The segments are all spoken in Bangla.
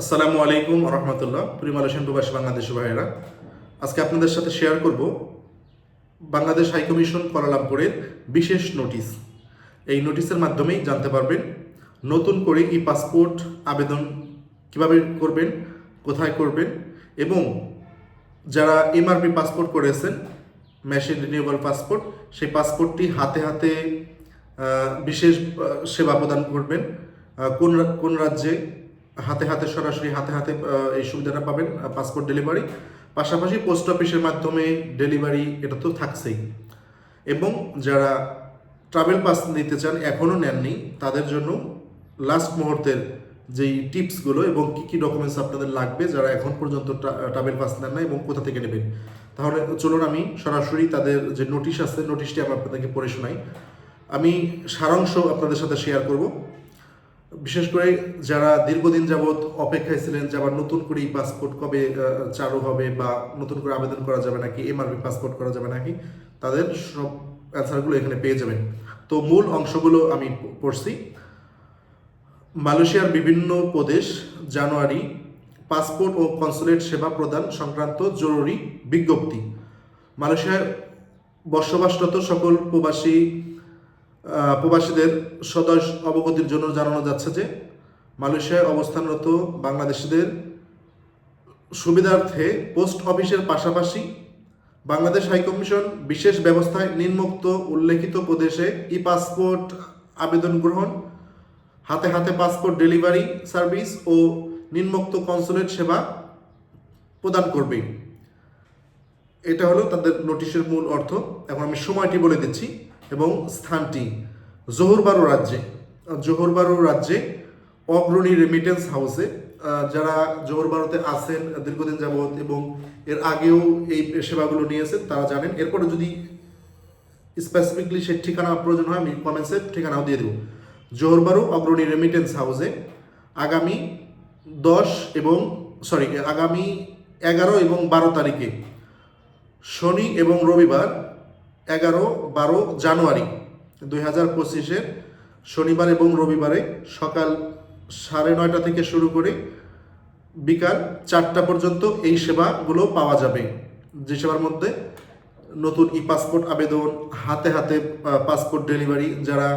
আসসালামু আলাইকুম রহমতুল্লাহ। প্রিয় মালয়েশিয়ান প্রবাসী বাংলাদেশি ভাইয়েরা, আজকে আপনাদের সাথে শেয়ার করব বাংলাদেশ হাইকমিশন কোয়ালালামপুরের বিশেষ নোটিশ এই নোটিশের মাধ্যমেই জানতে পারবেন নতুন করে ই পাসপোর্ট আবেদন কীভাবে করবেন, কোথায় করবেন এবং যারা এমআরপি পাসপোর্ট করেছেন মেশিন রিনিউয়েবল পাসপোর্ট সেই পাসপোর্টটি হাতে হাতে বিশেষ সেবা প্রদান করবেন কোন কোন রাজ্যে হাতে হাতে, সরাসরি হাতে হাতে এই সুবিধাটা পাবেন পাসপোর্ট ডেলিভারি পাশাপাশি পোস্ট অফিসের মাধ্যমে ডেলিভারি এটা তো থাকছেই। এবং যারা ট্রাভেল পাস নিতে চান এখনও নেননি, তাদের জন্য লাস্ট মুহূর্তের যেই টিপসগুলো এবং কী কী ডকুমেন্টস আপনাদের লাগবে, যারা এখন পর্যন্ত ট্রাভেল পাস নেন না এবং কোথা থেকে নেবেন। তাহলে চলুন আমি সরাসরি তাদের যে নোটিশ আছে নোটিশটি আমি আপনাদেরকে পড়ে শোনাই। আমি সারাংশ আপনাদের সাথে শেয়ার করব। বিশেষ করে যারা দীর্ঘদিন যাবৎ অপেক্ষায় ছিলেন যে আবার নতুন করে পাসপোর্ট কবে চালু হবে বা নতুন করে আবেদন করা যাবে নাকি এমআরপি পাসপোর্ট করা যাবে নাকি, তাদের সব অ্যান্সারগুলো এখানে পেয়ে যাবেন। তো মূল অংশগুলো আমি পড়ছি। মালয়েশিয়ার বিভিন্ন প্রদেশ, জানুয়ারি পাসপোর্ট ও কনসুলেট সেবা প্রদান সংক্রান্ত জরুরি বিজ্ঞপ্তি। মালয়েশিয়ায় বসবাসরত সকল প্রবাসী প্রবাসীদের সদয় অবগতির জন্য জানানো যাচ্ছে যে মালয়েশিয়ায় অবস্থানরত বাংলাদেশিদের সুবিধার্থে পোস্ট অফিসের পাশাপাশি বাংলাদেশ হাইকমিশন বিশেষ ব্যবস্থায় নিম্নোক্ত উল্লেখিত প্রদেশে ই পাসপোর্ট আবেদন গ্রহণ, হাতে হাতে পাসপোর্ট ডেলিভারি সার্ভিস ও নিম্নোক্ত কনসুলেট সেবা প্রদান করবে। এটা হলো তাদের নোটিশের মূল অর্থ। এখন আমি সময়টি বলে দিচ্ছি। এবং স্থানটি জোহরবারু রাজ্যে জোহরবারু রাজ্যে অগ্রণী রেমিটেন্স হাউসে যারা জোহরবারুতে আছেন দীর্ঘদিন যাবৎ এবং এর আগেও এই সেবাগুলো নিয়েছেন, তারা জানেন। এরপরে যদি স্পেসিফিকলি সে ঠিকানা প্রয়োজন হয়, আমি কমেন্টসে ঠিকানাও দিয়ে দেবো। জোহরবারু অগ্রণী রেমিটেন্স হাউসে আগামী দশ এবং সরি আগামী এগারো এবং বারো তারিখে শনি এবং রবিবার এগারো, বারো জানুয়ারি দুই হাজার পঁচিশের শনিবার এবং রবিবারে সকাল সাড়ে নয়টা থেকে শুরু করে বিকাল চারটা পর্যন্ত এই সেবাগুলো পাওয়া যাবে। যে সেবার মধ্যে নতুন ই পাসপোর্ট আবেদন, হাতে হাতে পাসপোর্ট ডেলিভারি, যারা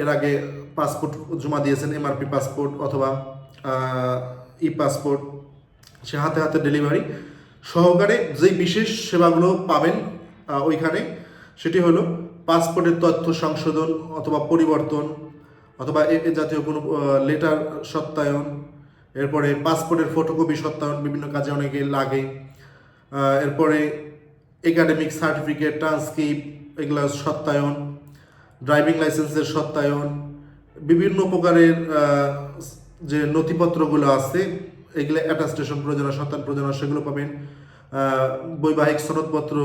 এর আগে পাসপোর্ট জমা দিয়েছেন, এমআরপি পাসপোর্ট অথবা ই পাসপোর্ট সে হাতে হাতে ডেলিভারি সহকারে যেই বিশেষ সেবাগুলো পাবেন ওইখানে। সেটি হলো পাসপোর্টের তথ্য সংশোধন অথবা পরিবর্তন অথবা এ জাতীয় কোনো লেটার সত্যায়ন, এরপরে পাসপোর্টের ফটোকপি সত্যায়ন বিভিন্ন কাজে অনেকে লাগে এরপরে একাডেমিক সার্টিফিকেট ট্রান্সক্রিপ্ট এগুলা সত্যায়ন ড্রাইভিং লাইসেন্সের সত্যায়ন, বিভিন্ন প্রকারের যে নথিপত্রগুলো আছে, এগুলো অ্যাটাস্টেশন প্রয়োজন সত্যায়ন প্রয়োজন সেগুলো পাবেন বৈবাহিক সনদপত্র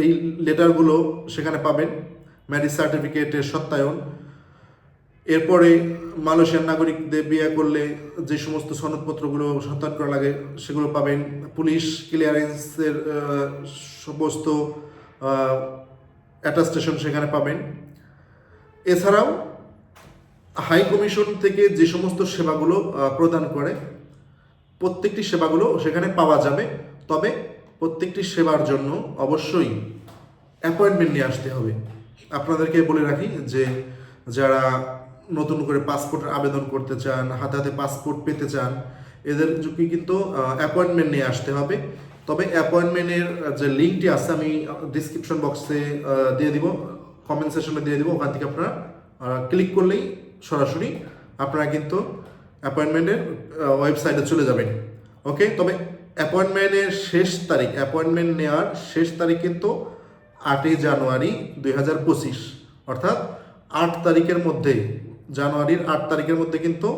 এই লেটারগুলো সেখানে পাবেন। ম্যারিজ সার্টিফিকেটের সত্যায়ন। এরপরে মালয়েশিয়ার নাগরিকদের বিয়ে করলে যে সমস্ত সনদপত্রগুলো সত্যায়ন করা লাগে, সেগুলো পাবেন। পুলিশ ক্লিয়ারেন্সের সমস্ত অ্যাটাস্টেশন সেখানে পাবেন। এছাড়াও হাই কমিশন থেকে যে সমস্ত সেবাগুলো প্রদান করে, প্রত্যেকটি সেবাগুলো সেখানে পাওয়া যাবে। তবে প্রত্যেকটি সেবার জন্য অবশ্যই অ্যাপয়েন্টমেন্ট নিয়ে আসতে হবে। আপনাদেরকে বলে রাখি যে যারা নতুন করে পাসপোর্টের আবেদন করতে চান, হাতে হাতে পাসপোর্ট পেতে চান, এদের যুগে কিন্তু অ্যাপয়েন্টমেন্ট নিয়ে আসতে হবে। তবে অ্যাপয়েন্টমেন্টের যে লিঙ্কটি আছে আমি ডিসক্রিপশন বক্সে দিয়ে দিব কমেন্ট সেশনে দিয়ে দিব, ওখান থেকে আপনারা ক্লিক করলেই সরাসরি আপনারা কিন্তু অ্যাপয়েন্টমেন্টের ওয়েবসাইটে চলে যাবেন। ওকে তবে অ্যাপয়েন্টমেন্টের শেষ তারিখ অ্যাপয়েন্টমেন্ট নেওয়ার শেষ তারিখ কিন্তু আটই জানুয়ারি দুই হাজার পঁচিশ, অর্থাৎ আট তারিখের মধ্যে, জানুয়ারির আট তারিখের মধ্যে কিন্তু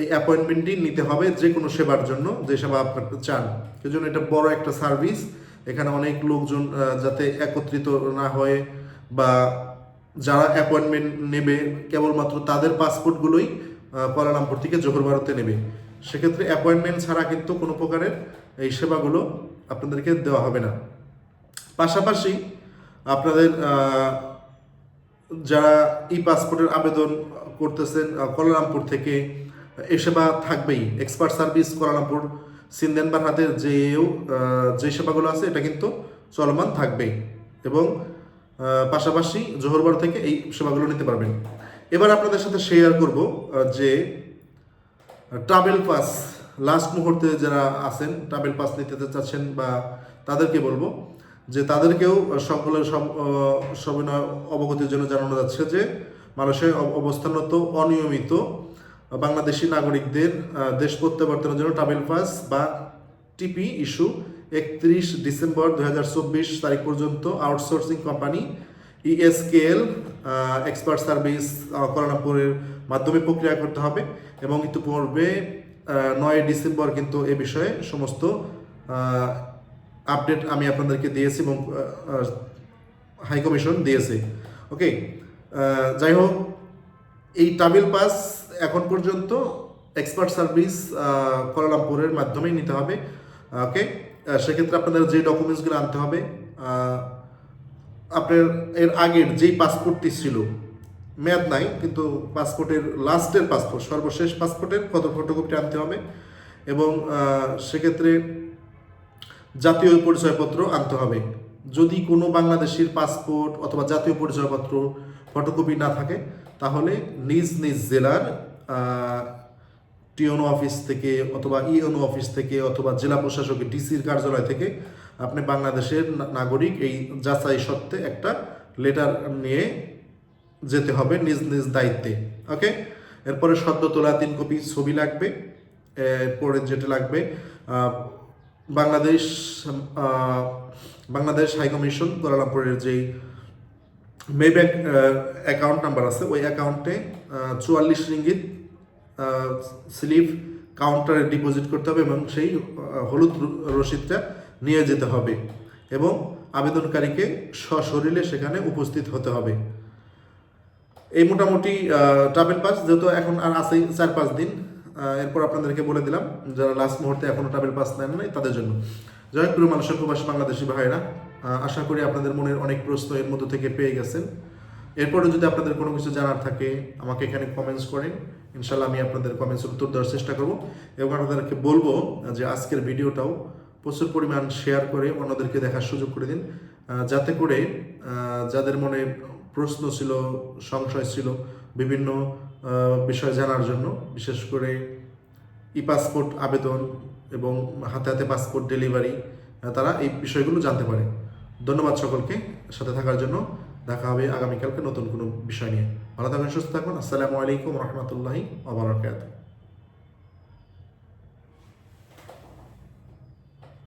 এই অ্যাপয়েন্টমেন্টটি নিতে হবে যে কোনো সেবার জন্য, যে সেবা আপনার চান। সেজন্য এটা বড় একটা সার্ভিস এখানে অনেক লোকজন যাতে একত্রিত না হয় বা যারা অ্যাপয়েন্টমেন্ট নেবে, কেবলমাত্র তাদের পাসপোর্টগুলোই কুয়ালালামপুর থেকে জোহর ভারতে নেবে। সেক্ষেত্রে অ্যাপয়েন্টমেন্ট ছাড়া কিন্তু কোনো প্রকারের এই সেবাগুলো আপনাদেরকে দেওয়া হবে না। পাশাপাশি আপনাদের যারা ই পাসপোর্টের আবেদন করতেছেন আহ, কোয়ালালামপুর থেকে এ সেবা থাকবেই। এক্সপার্ট সার্ভিস কোয়ালালামপুর সিন্দেনবার হাতের যেও যে সেবাগুলো আছে এটা কিন্তু চলমান থাকবেই এবং পাশাপাশি জোহরবার থেকে এই সেবাগুলো নিতে পারবেন। এবার আপনাদের সাথে শেয়ার করব যে ট্রাভেল পাস লাস্ট মুহূর্তে যারা আছেন ট্রাভেল পাস নিতে চাচ্ছেন বা তাদেরকে বলব যে তাদেরকেও সকলের সব অবগতির জন্য জানানো যাচ্ছে যে মানুষের অব- অবস্থানরত, অনিয়মিত বাংলাদেশি নাগরিকদের দেশ প্রত্যাবর্তনের জন্য ট্রাভেল পাস বা টিপি ইস্যু একত্রিশ ডিসেম্বর দু হাজার চব্বিশ তারিখ পর্যন্ত outsourcing company E S K L expert service কোয়ালালামপুরের মাধ্যমে প্রক্রিয়া করতে হবে এবং ইতিপূর্বে নয় ডিসেম্বর কিন্তু এ বিষয়ে সমস্ত আপডেট আমি আপনাদেরকে দিয়েছি এবং হাই কমিশন দিয়েছে। ওকে যাই হোক, এই ট্রাভেল পাস এখন পর্যন্ত এক্সপার্ট সার্ভিস কোয়ালালামপুরের মাধ্যমেই নিতে হবে। ওকে সেক্ষেত্রে আপনাদের যে ডকুমেন্টসগুলো আনতে হবে আপনার এর আগের যেই পাসপোর্টটি ছিল মেয়াদ নাই, কিন্তু পাসপোর্টের লাস্টের পাসপোর্ট সর্বশেষ পাসপোর্টের কত ফটোকপি আনতে হবে এবং সেক্ষেত্রে জাতীয় পরিচয়পত্র আনতে হবে। যদি কোনো বাংলাদেশের পাসপোর্ট অথবা জাতীয় পরিচয়পত্র ফটোকপি না থাকে, তাহলে নিজ নিজ জেলার টিওনো অফিস থেকে অথবা ইওনো অফিস থেকে অথবা জেলা প্রশাসকের ডিসির কার্যালয় থেকে আপনি বাংলাদেশের নাগরিক এই যাচাই সত্ত্বে একটা লেটার নিয়ে যেতে হবে নিজ নিজ দায়িত্বে ওকে এরপরে সদ্য তোলা তিন কপি ছবি লাগবে, এরপরে যেটা লাগবে বাংলাদেশ বাংলাদেশ হাই কমিশন কোয়ালালামপুরের যেই মে ব্যাংক অ্যাকাউন্ট নাম্বার আছে, ওই অ্যাকাউন্টে চুয়াল্লিশ রিঙ্গিত স্লিপ কাউন্টারে ডিপোজিট করতে হবে এবং সেই হলুদ রসিদটা নিয়ে যেতে হবে এবং আবেদনকারীকে সশরীরে সেখানে উপস্থিত হতে হবে। এই মোটামুটি ট্রাভেল পাস, যেহেতু এখন আর আছেই চার পাঁচ দিন এরপর আপনাদেরকে বলে দিলাম, যারা লাস্ট মুহূর্তে এখনও ট্রাভেল পাস নেন নাই, তাদের জন্য। জয় প্রিয় মানুষের প্রবাসী বাংলাদেশি ভাইরা আশা করি আপনাদের মনের অনেক প্রশ্ন এর মধ্য থেকে পেয়ে গেছেন। এরপরে যদি আপনাদের কোনো কিছু জানার থাকে, আমাকে এখানে কমেন্টস করেন ইনশাল্লাহ আমি আপনাদের কমেন্টসের উত্তর দেওয়ার চেষ্টা করব। এবং আপনাদেরকে বলব যে আজকের ভিডিওটাও প্রচুর পরিমাণ শেয়ার করে অন্যদেরকে দেখার সুযোগ করে দিন যাতে করে যাদের মনে প্রশ্ন ছিল, সংশয় ছিল বিভিন্ন বিষয় জানার জন্য। বিশেষ করে ই পাসপোর্ট আবেদন এবং হাতে হাতে পাসপোর্ট ডেলিভারি তারা এই বিষয়গুলো জানতে পারে। ধন্যবাদ সকলকে। সাথে থাকার জন্য দেখা হবে আগামীকালকে নতুন কোনো বিষয় নিয়ে। ভালো থাকবেন, সুস্থ থাকুন আসসালামু আলাইকুম রহমতুল্লাহি আবরাকাত